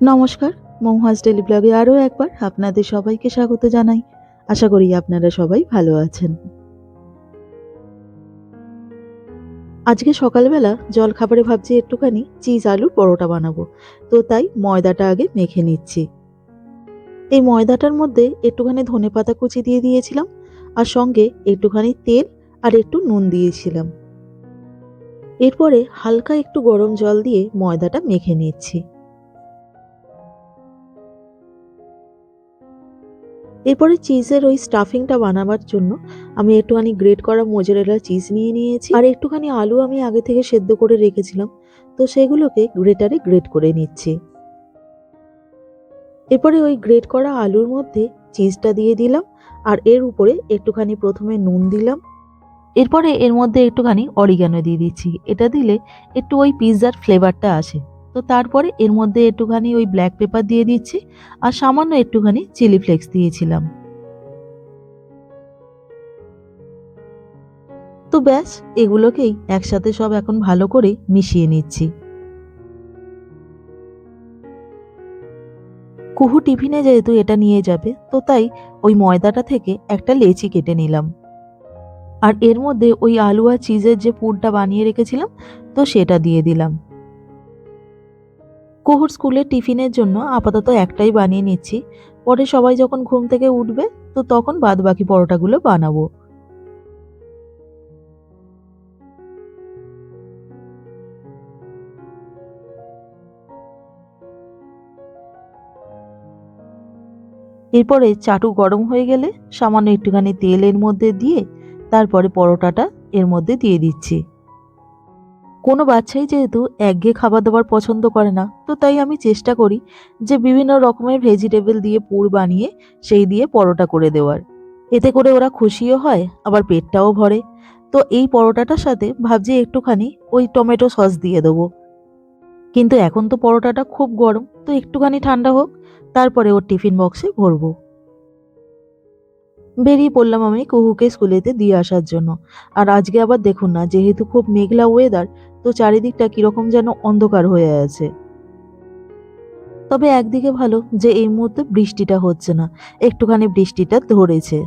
নমস্কার, মৌহাস ডেলি ব্লগে আরও একবার আপনাদের সবাইকে স্বাগত জানাই। আশা করি আপনারা সবাই ভালো আছেন। আজকে সকালবেলা জল খাবারে ভাবছি একটুখানি চিজ আলুর পরোটা বানাবো, তো তাই ময়দাটা আগে মেখে নিচ্ছি। এই ময়দাটার মধ্যে একটুখানি ধনে পাতা কুচি দিয়ে দিয়েছিলাম আর সঙ্গে একটুখানি তেল আর একটু নুন দিয়েছিলাম। এরপরে হালকা একটু গরম জল দিয়ে ময়দাটা মেখে নিচ্ছি। এরপরে চিজের ওই স্টাফিংটা বানাবার জন্য আমি একটুখানি গ্রেট করা মোজারেলা চিজ নিয়ে নিয়েছি। আর একটুখানি আলু আমি আগে থেকে সেদ্ধ করে রেখেছিলাম। তো সেগুলোকে গ্রেটারে গ্রেট করে নিচ্ছি। এরপরে ওই গ্রেট করা আলুর মধ্যে চিজটা দিয়ে দিলাম। আর এর উপরে একটুখানি প্রথমে নুন দিলাম। এরপরে এর মধ্যে একটুখানি অরিগানো দিয়ে দিচ্ছি। এটা দিলে একটু ওই পিৎজার ফ্লেভারটা আসে। তো তারপরে এর মধ্যে একটুখানি ওই ব্ল্যাক পেপার দিয়ে দিচ্ছি আর সামান্য একটুখানি চিলি ফ্লেক্স দিয়েছিলাম। তো ব্যাস, এগুলোকেই একসাথে সব এখন ভালো করে মিশিয়ে নিচ্ছি। কুহু টিফিনে যেহেতু এটা নিয়ে যাবে, তো তাই ওই ময়দাটা থেকে একটা লেচি কেটে নিলাম। আর এর মধ্যে ওই আলু আর চিজের যে পুরটা বানিয়ে রেখেছিলাম, তো সেটা দিয়ে দিলাম। কুহুর স্কুলের টিফিনের জন্য আপাতত একটাই বানিয়ে নিচ্ছি। পরে সবাই যখন ঘুম থেকে উঠবে, তো তখন বাদ বাকি পরোটাগুলো বানাবো। এরপরে চাটু গরম হয়ে গেলে সামান্য একটুখানি তেল এর মধ্যে দিয়ে, তারপরে পরোটাটা এর মধ্যে দিয়ে দিচ্ছি। কোনো বাচ্চাই যেহেতু একঘেয়ে খাবার দাবার পছন্দ করে না, তো তাই আমি চেষ্টা করি যে বিভিন্ন রকমের ভেজিটেবল দিয়ে পুর বানিয়ে সেই দিয়ে পরোটা করে দেওয়ার। এতে করে ওরা খুশিও হয়, আবার পেটটাও ভরে। তো এই পরোটাটার সাথে ভাবছি একটুখানি ওই টমেটো সস দিয়ে দেবো। কিন্তু এখন তো পরোটাটা খুব গরম, তো একটুখানি ঠান্ডা হোক, তারপরে ওর টিফিন বক্সে ভরবো। বেরিয়ে পড়লাম আমি কুহুকে স্কুলেতে দিয়ে আসার জন্য। আর আজকে আবার দেখুন না, যেহেতু খুব মেঘলা ওয়েদার তো চারিদিকটা কীরকম যেন অন্ধকার হয়ে আছে। তবে একদিকে ভালো যে এই মুহূর্তে বৃষ্টিটা হচ্ছে না, একটুখানি বৃষ্টিটা ধরেছে।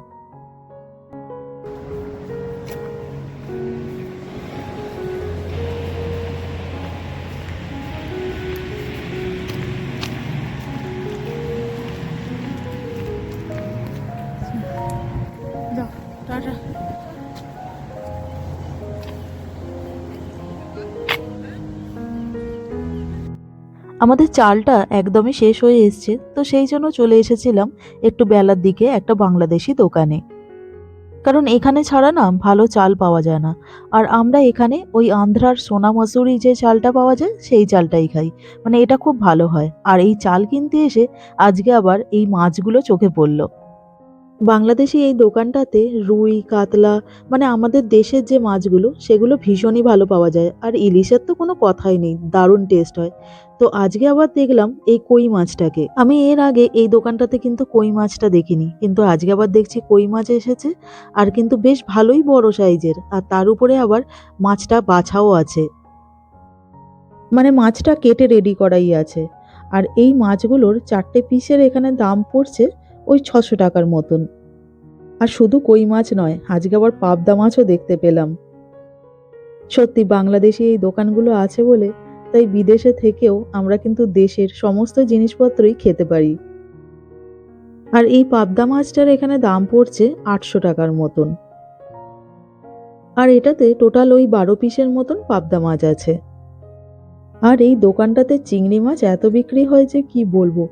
টাটা। আমাদের চালটা একদমই শেষ হয়ে এসছে, তো সেই জন্য চলে এসেছিলাম একটু বেলার দিকে একটা বাংলাদেশি দোকানে। কারণ এখানে ছাড়া না ভালো চাল পাওয়া যায় না। আর আমরা এখানে ওই আন্ধ্রার সোনা মসুরি যে চালটা পাওয়া যায়, সেই চালটাই খাই। মানে এটা খুব ভালো হয়। আর এই চাল কিনতে এসে আজকে আবার এই মাছগুলো চোখে পড়ল। বাংলাদেশি এই দোকানটাতে রুই, কাতলা মানে আমাদের দেশের যে মাছগুলো, সেগুলো ভীষণই ভালো পাওয়া যায়। আর ইলিশের তো কোনো কথাই নেই, দারুণ টেস্ট হয়। তো আজকে আবার দেখলাম এই কই মাছটাকে। আমি এর আগে এই দোকানটাতে কিন্তু কই মাছটা দেখিনি, কিন্তু আজকে আবার দেখছি কই মাছ এসেছে, আর কিন্তু বেশ ভালোই বড় সাইজের, আর তার উপরে আবার মাছটা বাছাও আছে। মানে মাছটা কেটে রেডি করাই আছে। আর এই মাছগুলোর চারটে পিসের এখানে দাম পড়ছে ওই ছশো টাকার মতন। আর শুধু কই মাছ নয়, আজকে আবার পাবদা মাছও দেখতে পেলাম। সত্যি বাংলাদেশি এই দোকানগুলো আছে বলে, তাই বিদেশে থেকেও আমরা কিন্তু দেশের সমস্ত জিনিসপত্রই খেতে পারি। আর এই পাবদা মাছটার এখানে দাম পড়ছে আটশো টাকার মতন। আর এটাতে টোটাল ওই বারো পিসের মতন পাবদা মাছ আছে। আর এই দোকানটাতে চিংড়ি মাছ এত বিক্রি হয় যে কি বলব?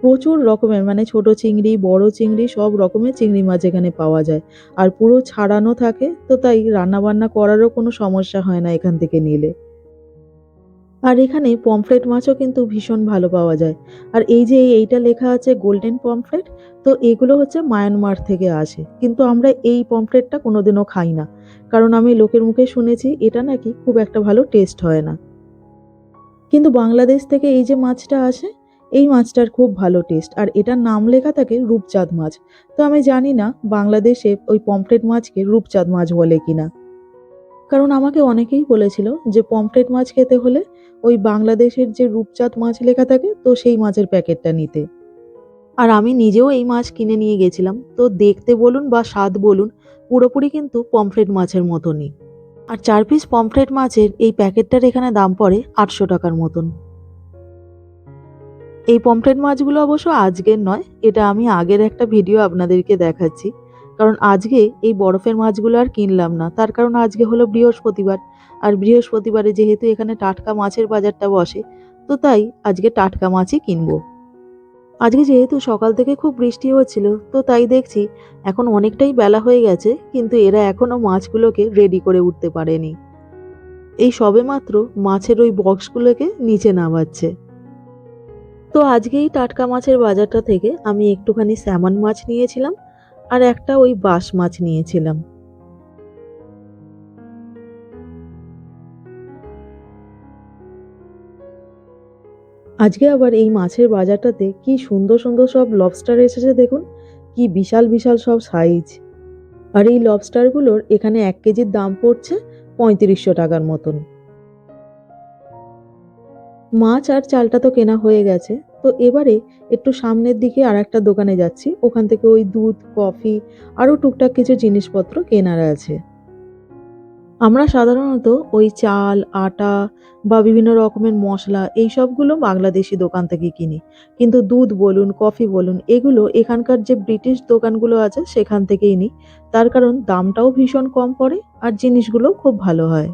প্রচুর রকমের মানে ছোট চিংড়ি, বড় চিংড়ি, সব রকমের চিংড়ি মাছ এখানে পাওয়া যায়। আর পুরো ছাড়ানো থাকে, তো তাই রান্নাবান্না করারও কোনো সমস্যা হয় না এখান থেকে নিলে। আর এখানে পমফ্রেট মাছও কিন্তু ভীষণ ভালো পাওয়া যায়। আর এই যে এইটা লেখা আছে গোল্ডেন পমফ্রেট, তো এগুলো হচ্ছে মায়ানমার থেকে আসে। কিন্তু আমরা এই পমফ্রেটটা কোনোদিনও খাই না। কারণ আমি লোকের মুখে শুনেছি, এটা নাকি খুব একটা ভালো টেস্ট হয় না। কিন্তু বাংলাদেশ থেকে এই যে মাছটা আসে এই মাছটার খুব ভালো টেস্ট আর এটার নাম লেখা থাকে রূপচাঁদ মাছ। তো আমি জানি না বাংলাদেশে ওই পমফ্রেট মাছকে রূপচাঁদ মাছ বলে কিনা। কারণ আমাকে অনেকেই বলেছিল যে পমফ্রেট মাছ খেতে হলে ওই বাংলাদেশের যে রূপচাঁদ মাছ লেখা থাকে, তো সেই মাছের প্যাকেটটা নিতে। আর আমি নিজেও এই মাছ কিনে নিয়ে গেছিলাম, তো দেখতে বলুন বা স্বাদ বলুন, পুরোপুরি কিন্তু পমফ্রেট মাছের মতনই। আর চার পিস পমফ্রেট মাছের এই প্যাকেটটার এখানে দাম পড়ে আটশো টাকার মতন। এই পমফ্রেট মাছগুলো অবশ্য আজকের নয়, এটা আমি আগের একটা ভিডিও আপনাদেরকে দেখাচ্ছি। কারণ আজকে এই বরফের মাছগুলো আর কিনলাম না। তার কারণ আজকে হলো বৃহস্পতিবার। আর বৃহস্পতিবারে যেহেতু এখানে টাটকা মাছের বাজারটা বসে, তো তাই আজকে টাটকা মাছই কিনবো। আজকে যেহেতু সকাল থেকে খুব বৃষ্টি হচ্ছিল, তো তাই দেখছি এখন অনেকটাই বেলা হয়ে গেছে, কিন্তু এরা এখনও মাছগুলোকে রেডি করে উঠতে পারেনি। এই সবেমাত্র মাছের ওই বক্সগুলোকে নিচে নামাচ্ছে। তো আজকেই টাটকা মাছের বাজারটা থেকে আমি একটুখানি স্যামন মাছ নিয়েছিলাম আর একটা ওই বাঁশ মাছ নিয়েছিলাম। আজকে আবার এই মাছের বাজারটাতে কি সুন্দর সুন্দর সব লবস্টার এসেছে দেখুন, কি বিশাল বিশাল সব সাইজ আর এই লবস্টারগুলোর এখানে এক কেজির দাম পড়ছে পঁয়ত্রিশশো টাকার মতন। মাছ আর চালটা তো কেনা হয়ে গেছে। তো এবারে একটু সামনের দিকে আর একটা দোকানে যাচ্ছি। ওখান থেকে ওই দুধ, কফি আরও টুকটাক কিছু জিনিসপত্র কেনার আছে। আমরা সাধারণত ওই চাল, আটা বা বিভিন্ন রকমের মশলা এই সবগুলো বাংলাদেশি দোকান থেকে কিনি। কিন্তু দুধ বলুন, কফি বলুন, এগুলো এখানকার যে ব্রিটিশ দোকানগুলো আছে সেখান থেকেই নিই তার কারণ দামটাও ভীষণ কম পড়ে আর জিনিসগুলো খুব ভালো হয়।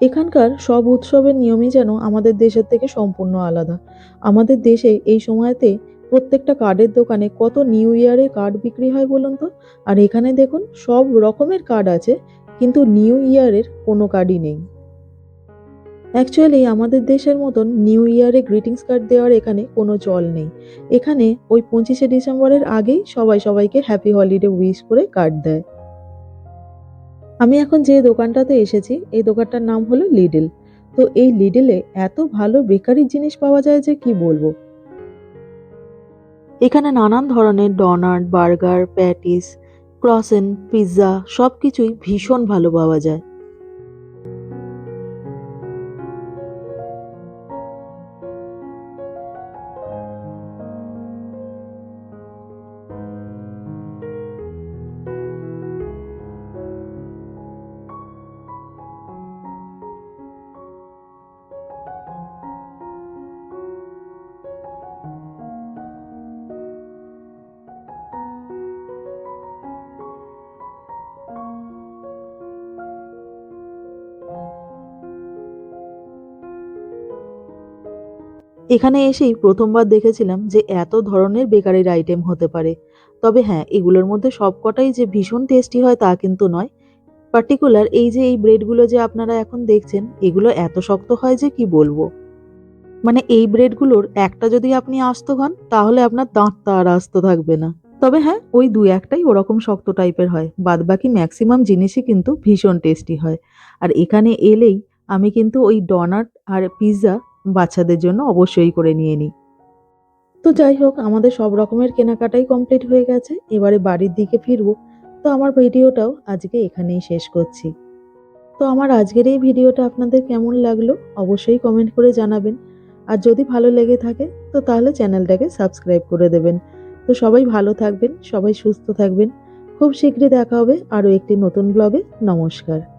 এখানকার সব উৎসবের নিয়মই যেন আমাদের দেশের থেকে সম্পূর্ণ আলাদা। আমাদের দেশে এই সময়তে প্রত্যেকটা কার্ডের দোকানে কত নিউ ইয়ারে কার্ড বিক্রি হয় বলুন তো? আর এখানে দেখুন, সব রকমের কার্ড আছে, কিন্তু নিউ ইয়ারের কোনো কার্ডই নেই। অ্যাকচুয়ালি আমাদের দেশের মতন নিউ ইয়ারে গ্রিটিংস কার্ড দেওয়ার এখানে কোনো চল নেই। এখানে ওই পঁচিশে ডিসেম্বরের আগেই সবাই সবাইকে হ্যাপি হলিডে উইশ করে কার্ড দেয়। আমি এখন যে দোকানটাতে এসেছি, এই দোকানটার নাম হলো লিডেল তো এই লিডেলে এত ভালো বেকারি জিনিস পাওয়া যায় যে কি বলব? এখানে নানান ধরনের donut burger patties croissant pizza সব কিছুই ভীষণ ভালো পাওয়া যায়। এখানে এসেই প্রথমবার দেখেছিলাম যে এত ধরনের বেকারির আইটেম হতে পারে। তবে হ্যাঁ এগুলোর মধ্যে সবকটাই যে ভীষণ টেস্টি হয় তা কিন্তু নয়। পার্টিকুলার এই যে এই ব্রেডগুলো যে আপনারা এখন দেখছেন, এগুলো এত শক্ত হয় যে কি বলব? মানে এই ব্রেডগুলোর একটা যদি আপনি আস্ত হন, তাহলে আপনার দাঁতটা আর আস্ত থাকবে না। তবে হ্যাঁ ওই দু একটাই ওরকম শক্ত টাইপের হয়। বাদ বাকি ম্যাক্সিমাম জিনিসই কিন্তু ভীষণ টেস্টি হয়। আর এখানে এলেই আমি কিন্তু ওই ডনাট আর পিৎজা বাচ্চাদের জন্য অবশ্যই করে নিয়ে নিই তো যাই হোক, আমাদের সব রকমের কেনাকাটাই কমপ্লিট হয়ে গেছে। এবারে বাড়ির দিকে ফিরবো। তো আমার ভিডিওটাও আজকে এখানেই শেষ করছি। তো আমার আজকের এই ভিডিওটা আপনাদের কেমন লাগল অবশ্যই কমেন্ট করে জানাবেন। আর যদি ভালো লেগে থাকে, তো তাহলে চ্যানেলটাকে সাবস্ক্রাইব করে দেবেন। তো সবাই ভালো থাকবেন, সবাই সুস্থ থাকবেন। খুব শীঘ্রই দেখা হবে আরও একটি নতুন ব্লগে নমস্কার।